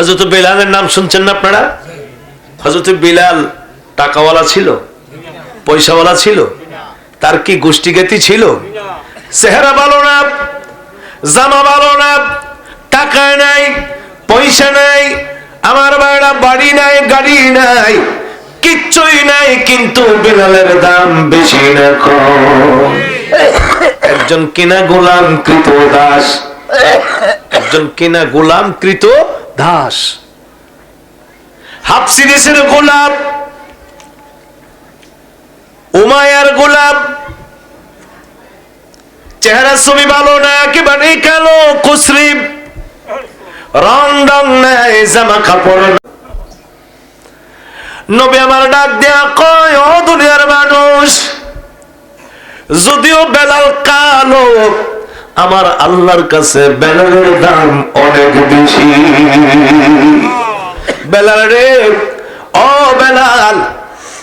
হজরত বিলালের নাম শুনছেন না আপনারা? হজরত বিলাল টাকাওয়ালা ছিল, পয়সাওয়ালা ছিল, তার কি গোষ্ঠীগতি ছিল? চেহারা ভালো না, জামা ভালো না, টাকা নাই, পয়সা নাই, আমার বাড়া বাড়ি নাই, গাড়ি নাই, কিচ্ছুই নাই, কিন্তু বিলালের দাম বেশি না কম। একজন কিনা গোলাম কৃত দাস, একজন কিনা গোলাম কৃত দাস হাফসি দেশের গোলাপ উমায়ার গোলাপ চেহারা ছবি ভালো না, একেবারে কালো কুসরি রং রং নাই জামা কাপড়। নবী আমার ডাক দেয়া কয়, ও দুনিয়ার মানুষ, যদিও বেলাল কালো আমার আল্লাহর কাছে বেলালের দাম অনেক বেশি। বেলাল রে, ও বেলাল,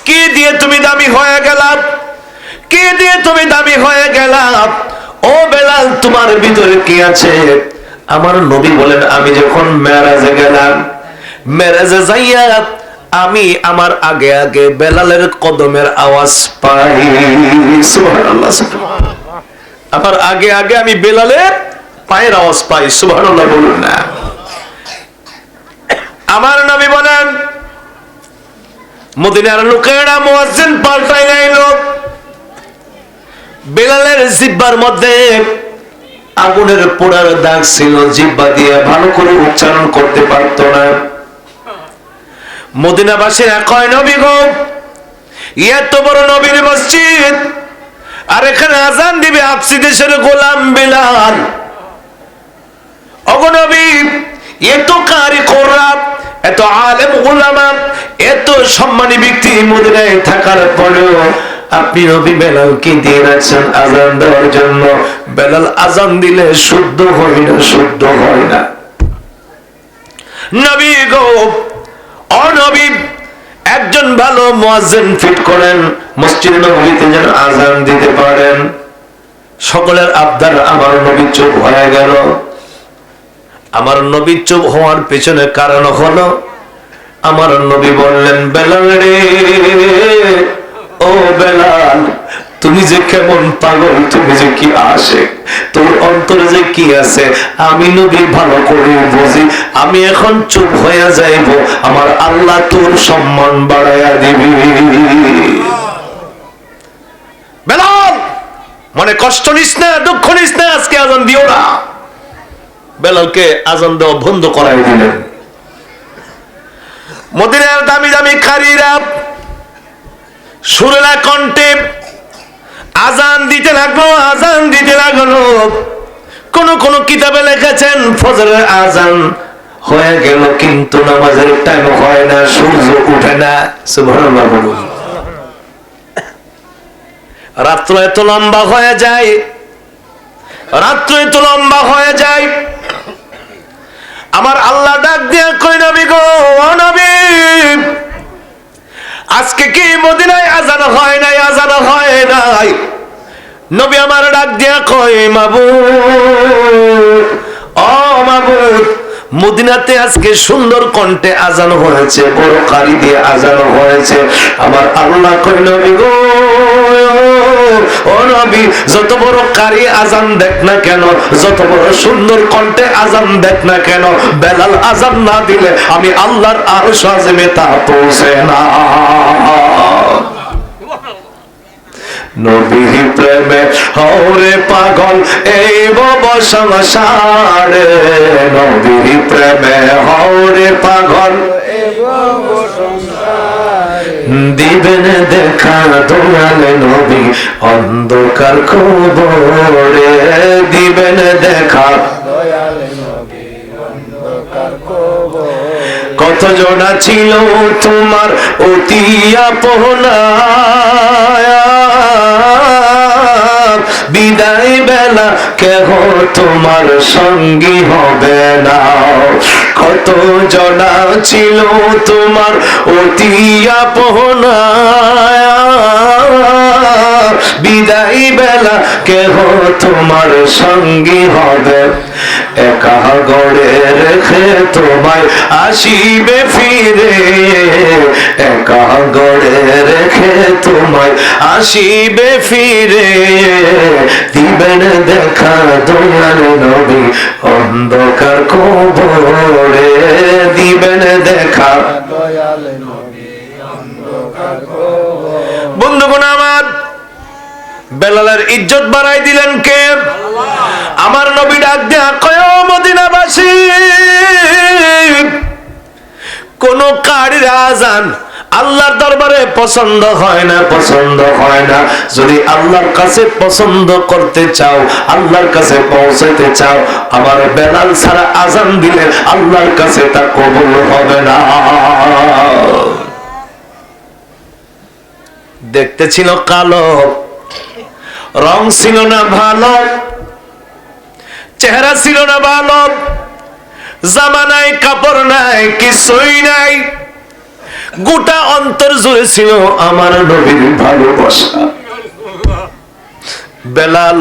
কি দিয়ে তুমি দামি হয়ে গেলাম? কি দিয়ে তুমি দামি হয়ে গেলাম? ও বেলাল, তোমার ভিতরে কি আছে? আমার নবী বলেন, আমি যখন মেরাজে গেলাম, মেরাজে যাইয়া আমি আমার আগে আগে বেলালের কদমের আওয়াজ পাই। সুবহানাল্লাহ সুবহানাল্লাহ। আমার আগে আগে আমি বেলালের পায়ের আওয়াজ পাই, সুবহানাল্লাহ বলুন না। আমার নবী বলেন, মদিনার লোকেরা মুয়াজ্জিন পাল্টাই নাই লোক। বেলালের জিব্বার মধ্যে আগুনের পোড়ার দাগ ছিল, জিব্বা দিয়ে ভালো করে উচ্চারণ করতে পারতো না। মদিনাবাসীরা কয় নবী গো, এত বড় নবীর মসজিদ আর এখানে আজান দিবে আপসি দেশের গোলাম বিলাল। অগনবী এত কারি কোরআন এত আলেম উলামা, এত সম্মানী ব্যক্তি মদিনায় থাকার পরেও আপনি নবী বেলাল কি দিয়ে রাখছেন আজান দেওয়ার জন্য। বেলাল আজান দিলে শুদ্ধ হয় না, শুদ্ধ হয় না। নবী গো, অনবী একজন ভালো মুয়াজ্জিন ফিট করেন, মসজিদ নবীতে যেন আজান দিতে পারেন। সকলের আবদার, আমার নবী চুপ হয়ে গেল। আমার নবী চুপ হওয়ার পেছনে কারণ হলো, আমার নবী বললেন, বেলাল রে, ও বেলাল তুমি যে কেমন পাগল, তুমি যে কি আসে তোর অন্তরে যে কি আছে, আমি নবী ভালো করে বুঝি। আমি এখন চুপ হয়ে যাইব, আমার আল্লাহ তোর সম্মান বাড়াইয়া দিবি। বেলাল, মনে কষ্ট নিস না, দুঃখ নিস না, আজকে আজান দিও না। বেলালকে আজান দেওয়া বন্ধ করাই দিলেন। মদিনার দামি দামি কারীরা সুরেলা কণ্ঠে আজান দিতে লাগল, আজান দিতে লাগল কোন কোন কিতাবে লিখেছেন, ফজরের আজান হয়ে গেল, কিন্তু নামাজের টাইম হয় না, সূর্য উঠে না। সুবহানাল্লাহ বলুন। রাত্র এত লম্বা হয়ে যায়, রাত্র এত লম্বা হয়ে যায়। আমার আল্লাহ ডাক দিয়া কই নবী গো নবী আজকে কি মদিনায় আজান হয় নাই, আজান হয় নাই? নবী আমার ডাক দিয়া কয় মাবু ও মাবু মদিনাতে আজকে সুন্দর কণ্ঠে আজান হয়েছে বড় কারি দিয়ে আজান হয়েছে। আমার আল্লাহ কইল গো ও নবী, যত বড় কারি আজান দেখ না কেন, যত বড় সুন্দর কণ্ঠে আজান দেখ না কেন, বেলাল আজান না দিলে আমি আল্লাহর আরও সাজমে তা পৌঁছে না। নবী প্রেমে হরে পাগল, এই বব সংসারে নবী প্রেমে হরে পাগল দিবেন দেখা দোয়ালে নবী, অন্ধকার খবরে দিবেন দেখা। কত জনা ছিল তোমার অতি আপনা বিদায় বেলা কেহ তোমার সঙ্গী হবে না। কত জনা ছিল তোমার অতি আপনা বিদায় বেলা কেহ তোমার সঙ্গী হবে? একা গড়ে রেখে তোমায় আসিবে ফিরে। একা গড়ে রেখে তোমায় আসিবে ফিরে। দিবেন দেখা দয়াল নবী অন্ধকার কবরে। দিবেন দেখা বন্ধুগণ আমার, বেলালের ইজ্জত বাড়াই দিলেন কে? আমার নবী ডাক দেয়া কয় কোন কারির আজান আল্লাহর দরবারে পছন্দ হয় না, পছন্দ হয় না। যদি আল্লাহর কাছে পছন্দ করতে চাও, আল্লাহর কাছে পৌঁছাতে চাও, আমার বেলাল ছাড়া আজান দিলে আল্লাহর কাছে তা কবুল হবে না। দেখতে ছিল কালো, রং ছিল না ভালো, চেহারা ছিল না ভালো জামা নাই কাপড় নাই, কিছুই নাই। গোটা অন্তর জুড়ে ছিল আমার নবীর ভালোবাসা। বেলাল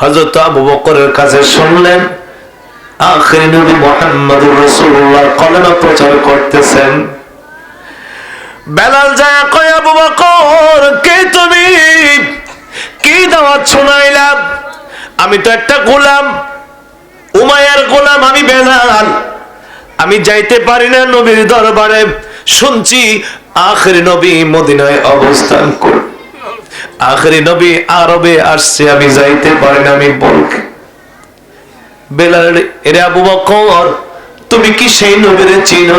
হযরত আবু বকরের কাছে শুনলেন, আখির নবী মুহাম্মদুর রাসূলুল্লাহ কলেমা প্রচার করতেছেন। বেলাল যায় কয়, আবু বকর, কে তুমি? কি দাওয়াত শোনাইলাম? আমি তো একটা গোলাম উমায়ার গোলাম, আমি বেলাল। আমি যাইতে পারি না নবীর দরবারে, শুনছি আখরি নবী মদিনায় অবস্থান কর। আখরি নবী আরবে আসছে, আমি যাইতে পারি না, আমি বলকে। বেলাল, এরে আবু বকর, তুমি কি সেই নবীরে চিনো?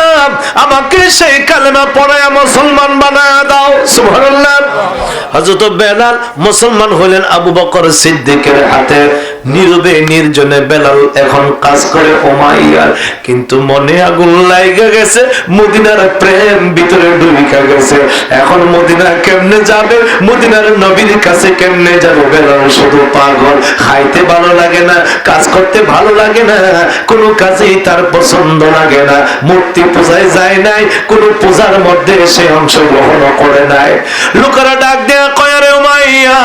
আমাকে সেই কালেমা পড়ায় মুসলমান বানায় দাও। সুবহানাল্লাহ। বেলাল মুসলমান হলেন আবু বকর সিদ্দিকের হাতে। নীরবে নির্জনে বেলাল এখন কাজ করে ওমাইয়ার। কিন্তু মনে আগুন লাইগা গেছে, মদিনার প্রেম ভিতরে ঢুইকা গেছে। এখন মদিনা কেমনে যাবে? মদিনার নবীর কাছে কেমনে যাবে? বেলাল শুধু পাগল, খাইতে ভালো লাগে না, কাজ করতে ভালো লাগে না, কোনো কাজেই তার পছন্দ লাগে না। মূর্তি পূজায় যায় নাই, কোনো পূজার মধ্যে সে অংশগ্রহণ করে নাই। লোকেরা ডাক দেয়া কয় রে উমাইয়া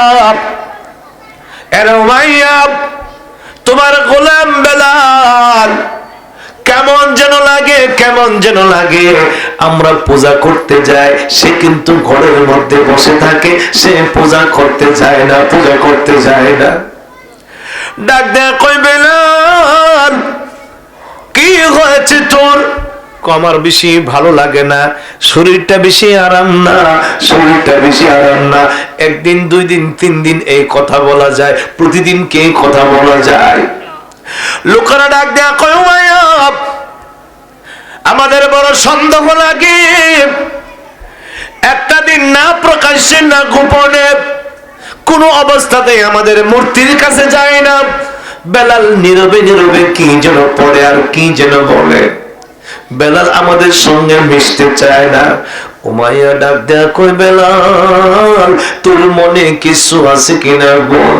তোমার গোলাম বেলাল, কেমন যেন লাগে, কেমন যেন লাগে। আমরা পূজা করতে যাই, সে কিন্তু ঘরের মধ্যে বসে থাকে, সে পূজা করতে যায় না, পূজা করতে যায় না। ডাক দেয়া কই বেলাল, কি হয়েছে তোর? আমার বেশি ভালো লাগে না। শরীরটা বেশি আরাম না, শরীরটা বেশি আরাম না। একদিন দুই দিন তিন দিন এই কথা বলা যায়। প্রতিদিন কে কথা বলা যায়? লোকেরা ডাক দেয়া কয় আমাদের বড় সন্দেহ লাগে। একটা দিন না প্রকাশ্যে, না গোপনে, কোন অবস্থাতে আমাদের মূর্তির কাছে যায় না। বেলাল নীরবে নীরবে কি যেন পড়ে আর কি যেন বলে। বেলাল আমাদের সঙ্গে মিশতে চায় না। উমাইয়া ডাক দেয়া কই বেলাল, তোর মনে কিছু আছে কিনা বল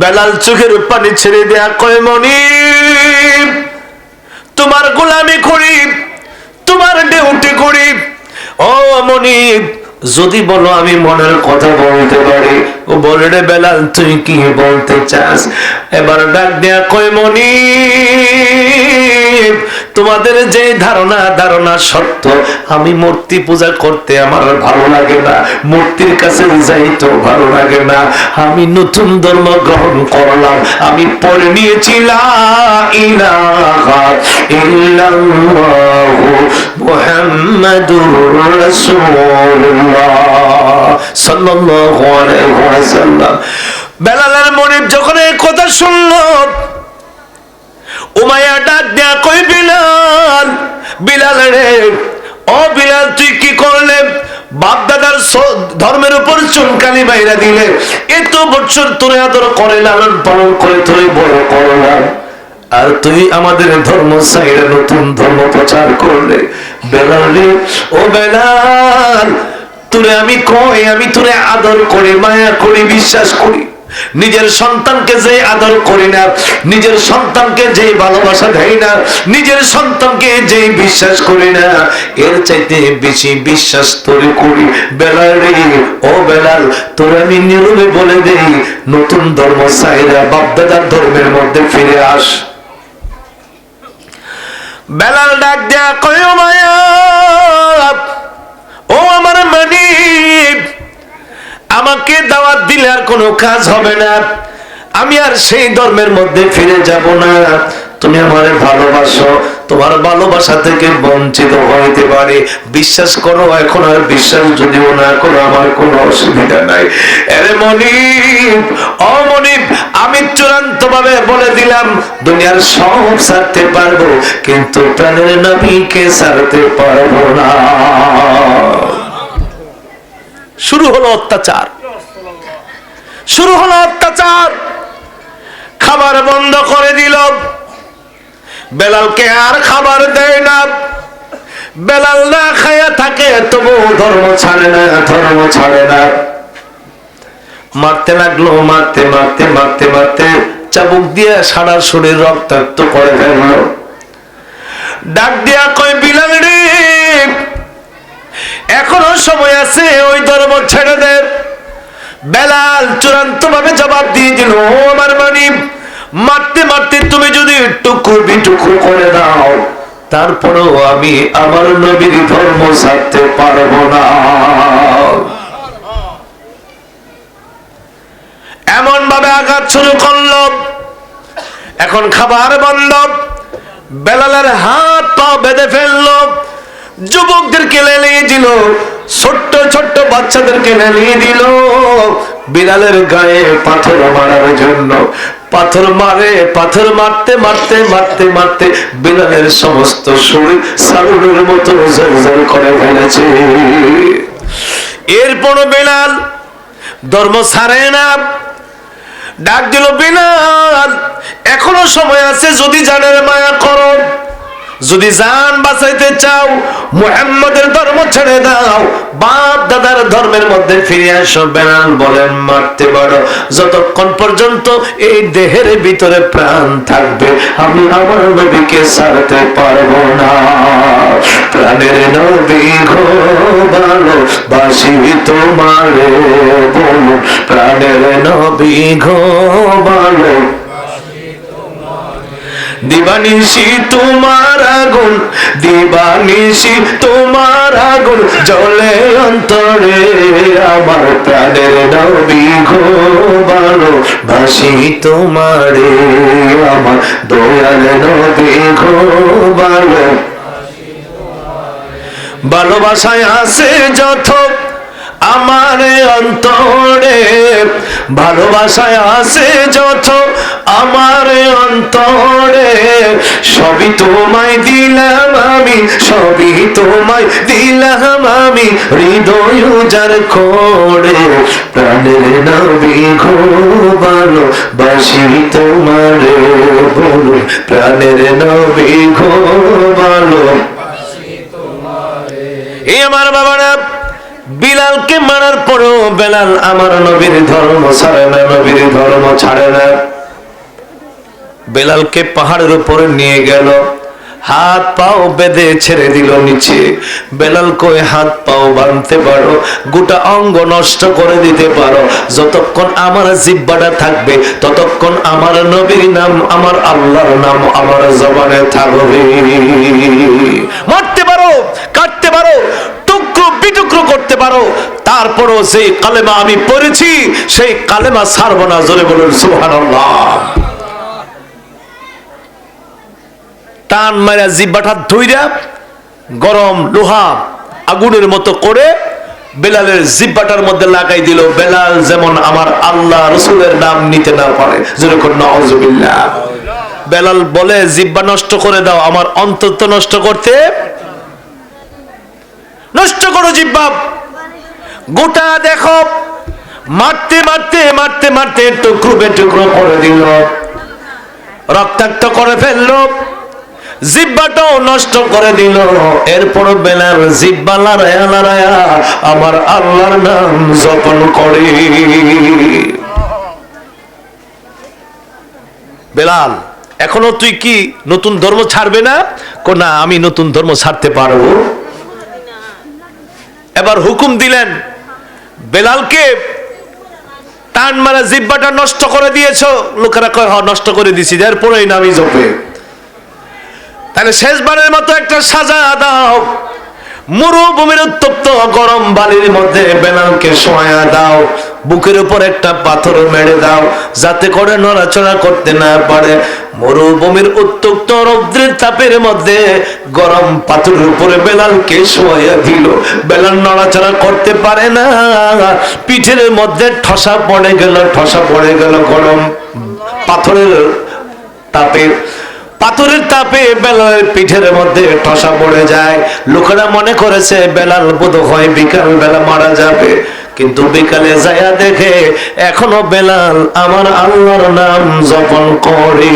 বেলাল চোখের পানি ছেড়ে দেয়া কয় মনি তোমার গোলামি করি, তোমার ডিউটি করি। ও মনিব যদি বলো আমি মনের কথা বলতে পারি, ও বলে রে বেলাল তুই কি বলতে চাস? এবার ডাক দেয়া কয় মনি তোমাদের যে ধারণা ধারণা সত্য, আমি মূর্তি পূজা করতে আমার ভালো লাগে না, মূর্তির কাছে যাইতো ভালো লাগে না, আমি নতুন ধর্ম গ্রহণ করলাম, আমি পড়ে নিয়েছিলাম বেলালের যখন এই কথা শুনলো, উমাইয়া ডাক দেয়া কই বিলাল বিলাল ও বিলাল, তুই কি করলে? ধর্মের উপর চুনকালি বাইরা দিলে। এত বছর তোরে আদর করে, লালন পালন করে, তোরে বড় করলাম। আর তুই আমাদের ধর্ম সাইরে নতুন ধর্ম প্রচার করলে। বেলালে ও বেলাল তোরে আমি কই, আমি তোরে আদর করি, মায়া করি, বিশ্বাস করি। নিজের সন্তানকে যে আদর করি না, নিজের সন্তানকে যে ভালোবাসা দেয় না, নিজের সন্তানকে যে বিশ্বাস করি না, এর চাইতে বেশি বিশ্বাস তোরে করি। বেলাল রে, ও বেলাল, তোর আমি নীরবে বলে দেই, নতুন ধর্ম চাইরা বাপদাদার ধর্মের মধ্যে ফিরে আস। বেলাল ডাক দেয়া কয় মায়া আমার মানি আমাকে দাওয়াত দিলে আর কোনো কাজ হবে না। আমি আর সেই ধর্মের মধ্যে ফিরে যাব না। তুমি আমারে ভালোবাসো। তোমার ভালোবাসা থেকে বঞ্চিত হইতে পারে। বিশ্বাস করো, এখন আর বিশ্বাস যদিও না করো, আমার কোনো অসুবিধা নাই। আরে মনিব, ও মনিব, আমি চূড়ান্ত ভাবে বলে দিলাম, দুনিয়ার সব ছাড়তে পারব, কিন্তু প্রাণের নবীকে ছাড়তে পারব না। শুরু হলো অত্যাচার। শুরু হলো অত্যাচার। খাবার বন্ধ করে দিল। বেলালকে আর খাবার দেয় না। বেলাল না খায়া থাকে তবু ধর্ম ছাড়ে না, ধর্ম ছাড়ে না। মারতে লাগল, মারতে মারতে মারতে মারতে চাবুক দিয়ে সারা শরীর রক্তাক্ত করে ফেলল। ডাক দিয়া কয়, বিলাল রে এখনও সময় আছে, ওই ধর্ম ছেড়ে দেন। বেলাল চূড়ান্ত ভাবে জবাব দিয়ে দিল, ও আমার মানি মারতে মারতে তুমি যদি টুকু বিটুকু করে দাও, তারপরেও আমি আমার নবীর ধর্ম ছাড়তে পারব না। এমন ভাবে আঘাত শুরু করল। এখন খাবার বন্ধ বেলালের হাত পা বেঁধে ফেলল। যুবকদেরকে লেলিয়ে দিল, ছোট্ট ছোট্ট বাচ্চাদেরকে লেলিয়ে দিল। বিড়ালের গায়ে পাথর মারার জন্য, পাথর মারে, পাথর মারতে মারতে মারতে মারতে বিড়ালের সমস্ত শরীর সারুরের মতো জর্জর করে ফেলেছে। এরপর বেলাল ধর্ম ছাড়ে না। ডাক দিল বিনাল এখনও সময় আছে, যদি জানের মায়া করো। যদি জান বাঁচাইতে চাও, মুহাম্মদের ধর্ম ছেড়ে দাও, বাপ দাদার ধর্মের মধ্যে ফিরে আসো বেনাল বলেন, মারতে পারো। যতক্ষণ পর্যন্ত এই দেহের ভিতরে প্রাণ থাকবে, আমি আমার নবীকে ছাড়তে পারব না। প্রাণের নবী গো ভালো বাসি তোমারে বলো প্রাণের নবী গো, ভালো দিবানিশি তোমার আগুন, দিবানিশি তোমার আগুন, জলে অন্তরে আমার প্রাণের নবী ভালো ভাসি তোমারে আমার দয়াল নবী ভালো ভালোবাসায় আছে যত আমার অন্তরে ভালোবাসায় আছে যত আমার অন্তরে, সবই তোমায় দিলাম আমি, সবই তোমায় দিলাম আমি, হৃদয় উজার করে, প্রাণের নবী গো ভালো বাসি তোমারে বলো, প্রাণের নবী গো ভালো আমার বাবারা বিলালকে মারার পরেও বেলাল আমার নবীর ধর্ম ছাড়ে না, নবীর ধর্ম ছাড়ে না। বেলালকে পাহাড়ের উপরে নিয়ে গেল, হাত পাও বেঁধে ছেড়ে দিল নিচে। বেলাল কয়ে, হাত পাও বাঁধতে পারো, গোটা অঙ্গ নষ্ট করে দিতে পারো। যতক্ষণ আমার জিব্বাটা থাকবে, ততক্ষণ আমার নবীর নাম, আমার আল্লাহর নাম আমার জবানে থাকবে। মারতে পারো পারো তারপরও সেই কালেমা আমি পড়েছি, সেই কালেমা ছাড়বো না, জোরে বলুন, সুবহানাল্লাহ। টান মারা জিব্বাটা ধুইরা গরম লোহা আগুনের মতো করে বেলালের জিব্বাটার মধ্যে লাগাই দিল। বেলাল যেমন আমার আল্লাহ রসুলের নাম নিতে না পারে। যেরকম নওয়াজুবিল্লাহ বেলাল বলে, জিব্বা নষ্ট করে দাও, আমার অন্তত নষ্ট করতে। নষ্ট করো জিব্বা। গোটা দেখো। মারতে মারতে মারতে মারতে টুকরো বেটুকরো করে দিল। রক্তাক্ত করে ফেলল। জিব্বাটাও নষ্ট করে দিল। এরপর বেলাল জিব্বা লড়ায়া লড়ায়া আমার আল্লাহর নাম জপন করে। বেলাল, এখনও তুই কি নতুন ধর্ম ছাড়বে না? কো, না, আমি নতুন ধর্ম ছাড়তে পারব। এবার হুকুম দিলেন বেলালকে টান মারা জিব্বাটা নষ্ট করে দিয়েছ? লোকেরা কয় হ নষ্ট করে দিছি, এরপরেই নামি জপে তাহলে শেষবারের মতো একটা সাজা দাও। মরুভূমির উত্তপ্ত গরম বালির মধ্যে বেলালকে শোয়া দাও। বুকের উপর একটা পাথর মেরে দাও, যাতে করে নড়াচড়া করতে না পারে। মরুভূমির উত্তপ্ত রৌদ্রের তাপের মধ্যে গরম পাথরের উপরে বেলালকে শোয়া দিল। বেলাল নড়াচড়া করতে পারে না। পিঠের মধ্যে ঠসা পড়ে গেল, ঠসা পড়ে গেল গরম পাথরের তাপে। পাথরের তাপে বেলালের পিঠের মধ্যে ঠসা পড়ে যায়। লোকেরা মনে করেছে, বেলাল বোধ হয় বিকাল বেলা মারা যাবে। কিন্তু বিকালে যায়া দেখে এখনও বেলাল আমার আল্লাহর নাম জপন করে।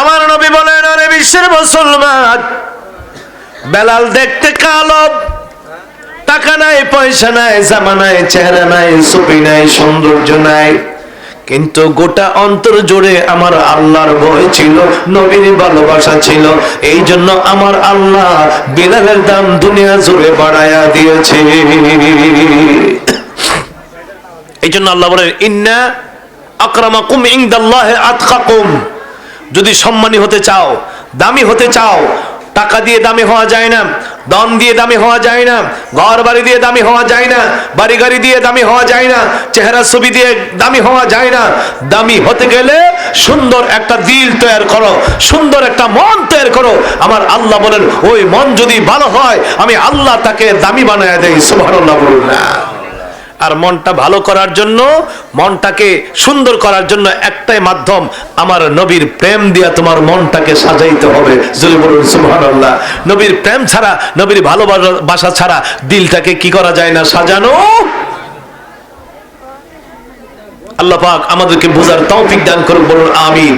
আমার নবী বলেন, আরে বিশ্বের মুসলমান, বেলাল দেখতে কালো, টাকা নাই, পয়সা নাই, জামা নাই, চেহারা নাই, ছবি নাই, সৌন্দর্য নাই। কিন্তু গোটা অন্তর জুড়ে আমার আল্লাহর ভয় ছিল, নবীর ভালোবাসা ছিল। এই জন্য আমার আল্লাহ বিলালের দাম দুনিয়া জুড়ে বাড়ায়া দিয়েছে। এই জন্য আল্লাহ বলেন, ইন্না আকরামাকুম ইনদাল্লাহি আতকাকুম যদি সম্মানী হতে চাও, দামি হতে চাও টাকা দিয়ে দামি হওয়া যায় না, দম দিয়ে দামি হওয়া যায় না ঘর বাড়ি দিয়ে দামি হওয়া যায় না বাড়ি গাড়ি দিয়ে দামি হওয়া যায় না, চেহারা ছবি দিয়ে দামি হওয়া যায় না। দামি হতে গেলে সুন্দর একটা দিল তৈরি করো, সুন্দর একটা মন তৈরি করো। আমার আল্লাহ বলেন, ওই মন যদি ভালো হয়, আমি আল্লাহ তাকে দামি বানায় দেই। সুবহানাল্লাহ বলুন। না আর মনটা ভালো করার জন্য, মনটাকে সুন্দর করার জন্য একটাই মাধ্যম, আমার নবীর প্রেম দিয়া তোমার মনটাকে সাজাইতে হবে। নবীর প্রেম ছাড়া, নবীর ভালোবাসা ছাড়া দিলটাকে কি করা যায় না? সাজানো। আল্লাহ পাক আমাদেরকে বোঝার তৌফিক দান করুন বলুন আমিন।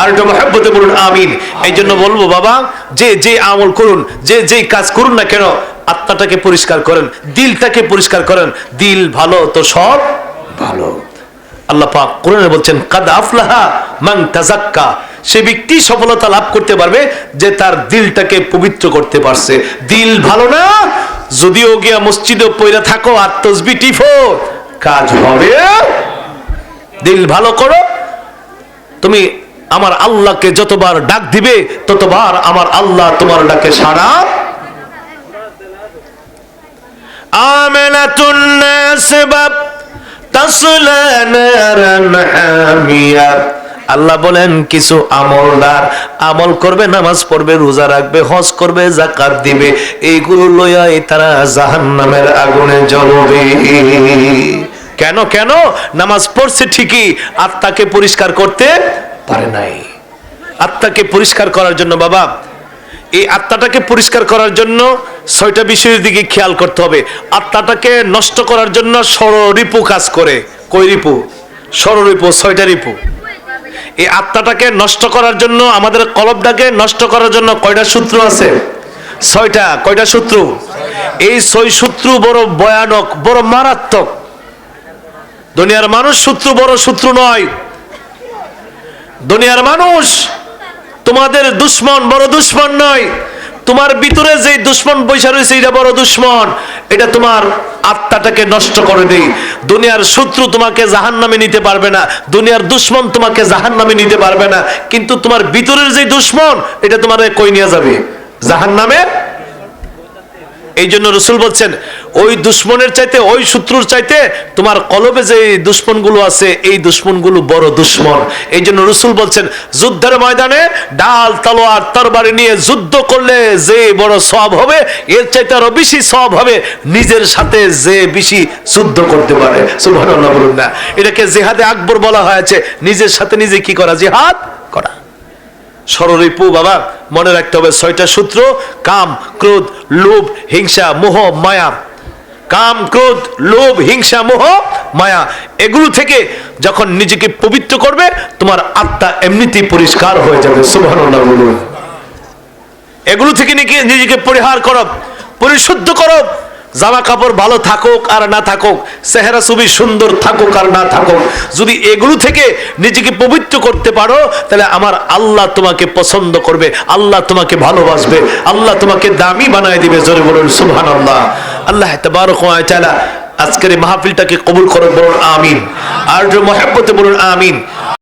আর একটু মহাব্বতে বলুন আমিন। এই জন্য বলব, বাবা, যে যে আমল করুন, যে যে কাজ করুন না কেন আত্মাটাকে পরিষ্কার করেন, দিলটাকে পরিষ্কার করেন। দিল ভালো, তো সব ভালো। আল্লাহ পাক কোরআনে বলছেন, কাদ আফলাহা মান তাজাক্কা সে ব্যক্তি সফলতা লাভ করতে পারবে যে তার দিলটাকে পবিত্র করতে পারছে। দিল ভালো না? যদিও গিয়া মসজিদে পয়রা থাকো আর তসবি টিফো কাজ হবে। দিল ভালো করো। তুমি আমার আল্লাহকে যতবার ডাক দিবে, ততবার আমার আল্লাহ তোমার ডাকে সাড়া আমেনাতুন নাসবাব তাসলা নারান হামিয়া আল্লাহ বলেন, কিছু আমলদার আমল করবে, নামাজ পড়বে, রোজা রাখবে, হজ করবে জাকাত দিবে, এইগুলো লইয়াই তারা জাহান্নামের আগুনে জ্বলবে। কেন কেন? নামাজ পড়ছে ঠিকই, আত্মাকে পরিষ্কার করতে পারে নাই। আত্মাকে পরিষ্কার করার জন্য, বাবা, এই আত্মাটাকে পরিষ্কার করার জন্য ছয়টা বিষয়ের দিকে খেয়াল করতে হবে। আত্মাটাকে নষ্ট করার জন্য ষড়রিপু কাজ করে। কই রিপু? ষড়রিপু ছয়টা রিপু। এই আত্মাটাকে নষ্ট করার জন্য, আমাদের কলবটাকে নষ্ট করার জন্য কয়টা সূত্র আছে? ছয়টা। কয়টা সূত্র? এই ছয় সূত্র বড় ভয়ানক, বড় মারাত্মক। দুনিয়ার মানুষ সূত্র বড় সূত্র নয়। দুনিয়ার মানুষ তোমাদের দুশ্মন, বড় দুশ্মন নয়। তোমার ভিতরে যে দুশ্মন বৈশা রয়েছে, এটা বড় দুশ্মন। এটা তোমার আত্মাটাকে নষ্ট করে দেই। দুনিয়ার শত্রু তোমাকে জাহান নামে নিতে পারবে না। দুনিয়ার দুশ্মন তোমাকে জাহান নামে নিতে পারবে না। কিন্তু তোমার ভিতরের যে দুশ্মন, এটা তোমার কই নিয়ে যাবে? জাহান নামে এই জন্য রসুল বলছেন, ওই দুশ্মনের চাইতে, ওই শত্রুর চাইতে তোমার কলবে যে দুশ্মনগুলো আছে, এই দুশ্মনগুলো বড় দুশ্মন। এই জন্য রসুল বলছেন, যুদ্ধের ময়দানে ডাল, তলোয়ার, তরবারি নিয়ে যুদ্ধ করলে যে বড় সব হবে, এর চাইতে আরও বেশি সব হবে, নিজের সাথে যে বেশি যুদ্ধ করতে পারে। সুবহানাল্লাহ বলুন না। এটাকে জেহাদে আকবর বলা হয়েছে, নিজের সাথে নিজে কি করা? জেহাদ করা। সররিপু বাবা মনে রাখতে হবে ছয়টা সূত্র কাম ক্রোধ লোভ হিংসা মোহ মায়া। কাম ক্রোধ লোভ হিংসা মোহ মায়া। এগুলো থেকে যখন নিজেকে পবিত্র করবে তোমার আত্মা এমনিতেই পরিষ্কার হয়ে যাবে। সুবহানাল্লাহ। এগুলো থেকে নিজেকে পরিহার করো পরিশুদ্ধ করো জামা কাপড় ভালো থাকুক আর না থাকুক, চেহারা ছবি সুন্দর থাকুক আর না থাকুক, যদি এগুলো থেকে নিজেকে পবিত্র করতে পারো, তাহলে আমার আল্লাহ তোমাকে পছন্দ করবে, আল্লাহ তোমাকে ভালোবাসবে, আল্লাহ তোমাকে দামি বানায় দিবে, জোরে বলুন সুবহান আল্লাহ আল্লাহ তাবারক আজকের এই মাহফিলটাকে কবুল করো বলুন, আমিন। আর মহাব্বতে বলুন, আমিন।